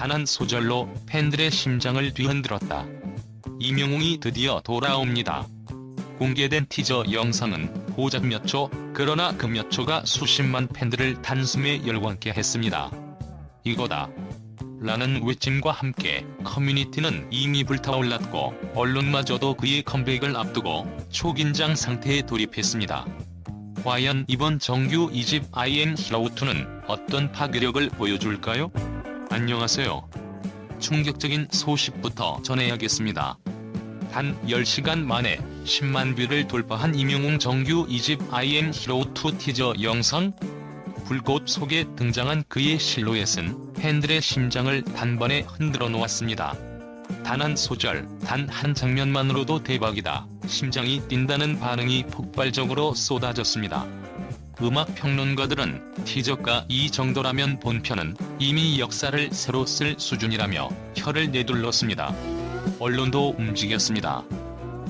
단 한 소절로 팬들의 심장을 뒤흔들었다. 이명웅이 드디어 돌아옵니다. 공개된 티저 영상은 고작 몇 초, 그러나 그 몇 초가 수십만 팬들을 단숨에 열광케 했습니다. 이거다. 라는 외침과 함께 커뮤니티는 이미 불타올랐고 언론마저도 그의 컴백을 앞두고 초긴장 상태에 돌입했습니다. 과연 이번 정규 2집 I am Hero2는 어떤 파괴력을 보여줄까요? 안녕하세요. 충격적인 소식부터 전해야겠습니다. 단 10시간 만에 10만 뷰를 돌파한 임영웅 정규 2집 I am Hero2 티저 영상 불꽃 속에 등장한 그의 실루엣은 팬들의 심장을 단번에 흔들어 놓았습니다. 단 한 소절, 단 한 장면만으로도 대박이다. 심장이 뛴다는 반응이 폭발적으로 쏟아졌습니다. 음악 평론가들은 티저가 이 정도라면 본편은 이미 역사를 새로 쓸 수준이라며 혀를 내둘렀습니다. 언론도 움직였습니다.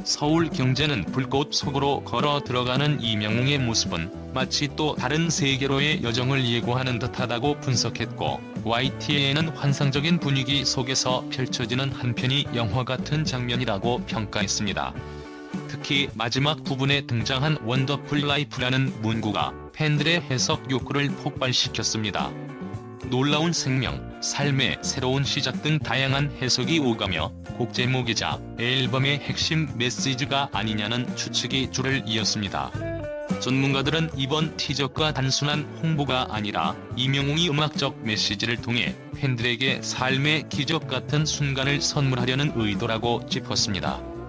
서울경제는 불꽃 속으로 걸어 들어가는 이명웅의 모습은 마치 또 다른 세계로의 여정을 예고하는 듯하다고 분석했고 YTN은 환상적인 분위기 속에서 펼쳐지는 한편이 영화 같은 장면이라고 평가했습니다. 특히 마지막 부분에 등장한 원더풀 라이프라는 문구가 팬들의 해석 욕구를 폭발시켰습니다. 놀라운 생명, 삶의 새로운 시작 등 다양한 해석이 오가며 곡 제목이자 앨범의 핵심 메시지가 아니냐는 추측이 줄을 이었습니다. 전문가들은 이번 티저가 단순한 홍보가 아니라 이명웅이 음악적 메시지를 통해 팬들에게 삶의 기적 같은 순간을 선물하려는 의도라고 짚었습니다.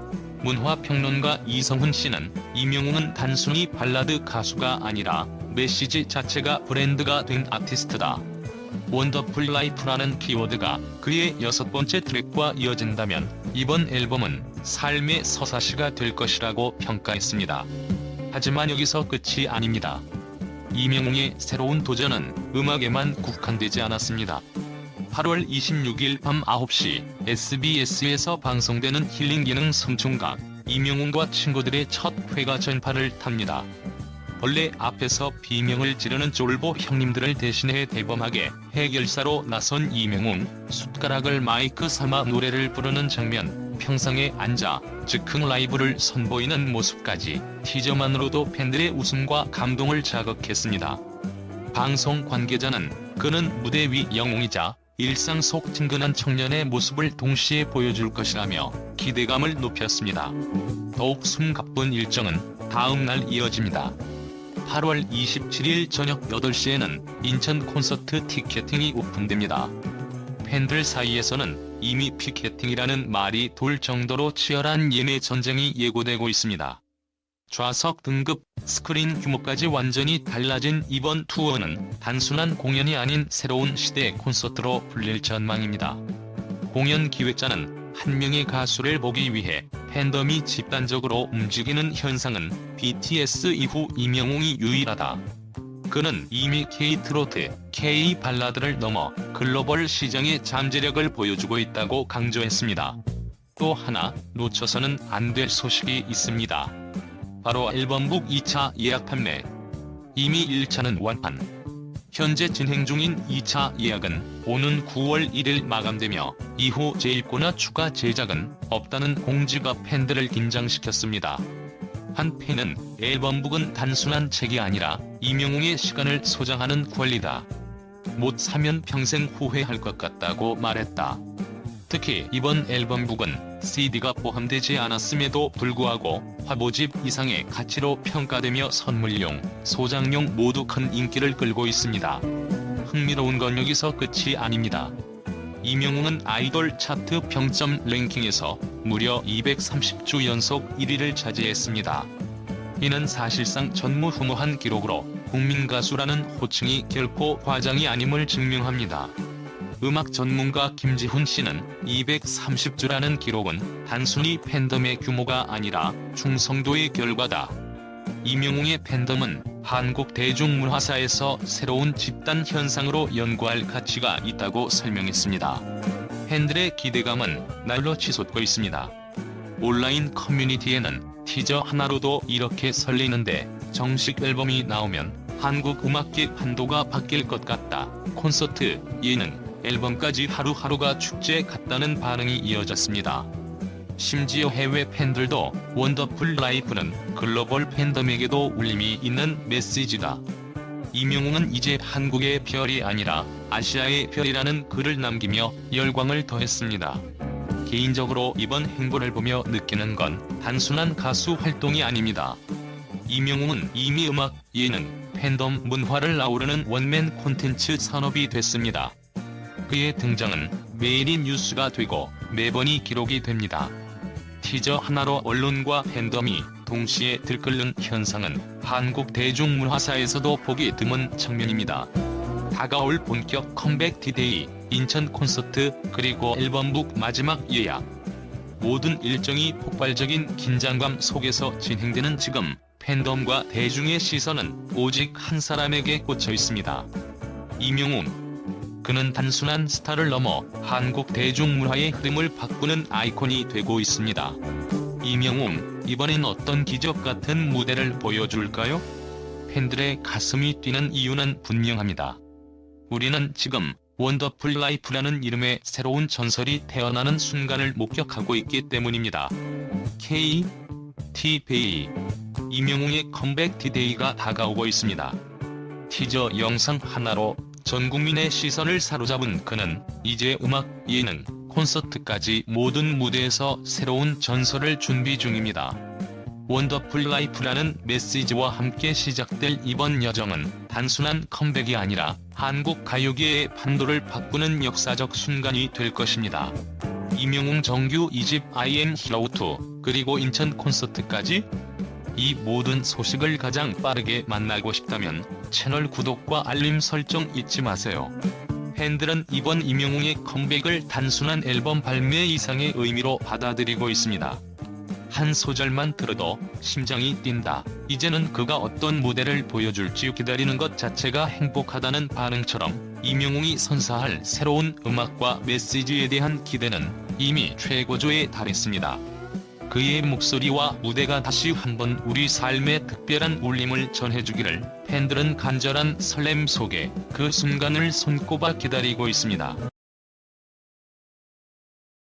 문화평론가 이성훈 씨는 이명웅은 단순히 발라드 가수가 아니라 메시지 자체가 브랜드가 된 아티스트다. 원더풀 라이프라는 키워드가 그의 여섯 번째 트랙과 이어진다면 이번 앨범은 삶의 서사시가 될 것이라고 평가했습니다. 하지만 여기서 끝이 아닙니다. 이명웅의 새로운 도전은 음악에만 국한되지 않았습니다. 8월 26일 밤 9시 SBS에서 방송되는 힐링 기능 성충각 이명웅과 친구들의 첫 회가 전파를 탑니다. 벌레 앞에서 비명을 지르는 쫄보 형님들을 대신해 대범하게 해결사로 나선 이명웅, 숟가락을 마이크 삼아 노래를 부르는 장면, 평상에 앉아 즉흥 라이브를 선보이는 모습까지 티저만으로도 팬들의 웃음과 감동을 자극했습니다. 방송 관계자는 그는 무대 위 영웅이자 일상 속 친근한 청년의 모습을 동시에 보여줄 것이라며 기대감을 높였습니다. 더욱 숨가쁜 일정은 다음 날 이어집니다. 8월 27일 저녁 8시에는 인천 콘서트 티켓팅이 오픈됩니다. 팬들 사이에서는 이미 피켓팅이라는 말이 돌 정도로 치열한 예매 전쟁이 예고되고 있습니다. 좌석 등급, 스크린 규모까지 완전히 달라진 이번 투어는 단순한 공연이 아닌 새로운 시대 콘서트로 불릴 전망입니다. 공연 기획자는 한 명의 가수를 보기 위해 팬덤이 집단적으로 움직이는 현상은 BTS 이후 이명웅이 유일하다. 그는 이미 K-트로트, K-발라드를 넘어 글로벌 시장의 잠재력을 보여주고 있다고 강조했습니다. 또 하나 놓쳐서는 안 될 소식이 있습니다. 바로 앨범북 2차 예약 판매. 이미 1차는 완판. 현재 진행 중인 2차 예약은 오는 9월 1일 마감되며 이후 재입고나 추가 제작은 없다는 공지가 팬들을 긴장시켰습니다. 한 팬은 앨범북은 단순한 책이 아니라 이명웅의 시간을 소장하는 권리다. 못 사면 평생 후회할 것 같다고 말했다. 특히 이번 앨범북은 CD가 포함되지 않았음에도 불구하고 화보집 이상의 가치로 평가되며 선물용, 소장용 모두 큰 인기를 끌고 있습니다. 흥미로운 건 여기서 끝이 아닙니다. 이명웅은 아이돌 차트 평점 랭킹에서 무려 230주 연속 1위를 차지했습니다. 이는 사실상 전무후무한 기록으로 국민 가수라는 호칭이 결코 과장이 아님을 증명합니다. 음악 전문가 김지훈 씨는 230주라는 기록은 단순히 팬덤의 규모가 아니라 충성도의 결과다. 이명웅의 팬덤은 한국 대중문화사에서 새로운 집단 현상으로 연구할 가치가 있다고 설명했습니다. 팬들의 기대감은 날로 치솟고 있습니다. 온라인 커뮤니티에는 티저 하나로도 이렇게 설레는데 정식 앨범이 나오면 한국 음악계 판도가 바뀔 것 같다. 콘서트, 예능, 앨범까지 하루하루가 축제 같다는 반응이 이어졌습니다. 심지어 해외 팬들도 원더풀 라이프는 글로벌 팬덤에게도 울림이 있는 메시지다. 이명웅은 이제 한국의 별이 아니라 아시아의 별이라는 글을 남기며 열광을 더했습니다. 개인적으로 이번 행보를 보며 느끼는 건 단순한 가수 활동이 아닙니다. 이명웅은 이미 음악, 예능, 팬덤 문화를 아우르는 원맨 콘텐츠 산업이 됐습니다. 그의 등장은 매일이 뉴스가 되고 매번이 기록이 됩니다. 티저 하나로 언론과 팬덤이 동시에 들끓는 현상은 한국 대중문화사에서도 보기 드문 장면입니다. 다가올 본격 컴백 디데이, 인천 콘서트, 그리고 앨범북 마지막 예약. 모든 일정이 폭발적인 긴장감 속에서 진행되는 지금 팬덤과 대중의 시선은 오직 한 사람에게 꽂혀 있습니다. 이명웅. 그는 단순한 스타를 넘어 한국 대중문화의 흐름을 바꾸는 아이콘이 되고 있습니다. 이명웅, 이번엔 어떤 기적 같은 무대를 보여줄까요? 팬들의 가슴이 뛰는 이유는 분명합니다. 우리는 지금 원더풀 라이프라는 이름의 새로운 전설이 태어나는 순간을 목격하고 있기 때문입니다. K, T, 베이. 이명웅의 컴백 디데이가 다가오고 있습니다. 티저 영상 하나로 전 국민의 시선을 사로잡은 그는 이제 음악, 예능, 콘서트까지 모든 무대에서 새로운 전설을 준비 중입니다. 원더풀 라이프라는 메시지와 함께 시작될 이번 여정은 단순한 컴백이 아니라 한국 가요계의 판도를 바꾸는 역사적 순간이 될 것입니다. 이명웅 정규 2집 I am Hero 2 그리고 인천 콘서트까지 이 모든 소식을 가장 빠르게 만나고 싶다면 채널 구독과 알림 설정 잊지 마세요. 팬들은 이번 이명웅의 컴백을 단순한 앨범 발매 이상의 의미로 받아들이고 있습니다. 한 소절만 들어도 심장이 뛴다. 이제는 그가 어떤 무대를 보여줄지 기다리는 것 자체가 행복하다는 반응처럼 이명웅이 선사할 새로운 음악과 메시지에 대한 기대는 이미 최고조에 달했습니다. 그의 목소리와 무대가 다시 한번 우리 삶에 특별한 울림을 전해주기를 팬들은 간절한 설렘 속에 그 순간을 손꼽아 기다리고 있습니다.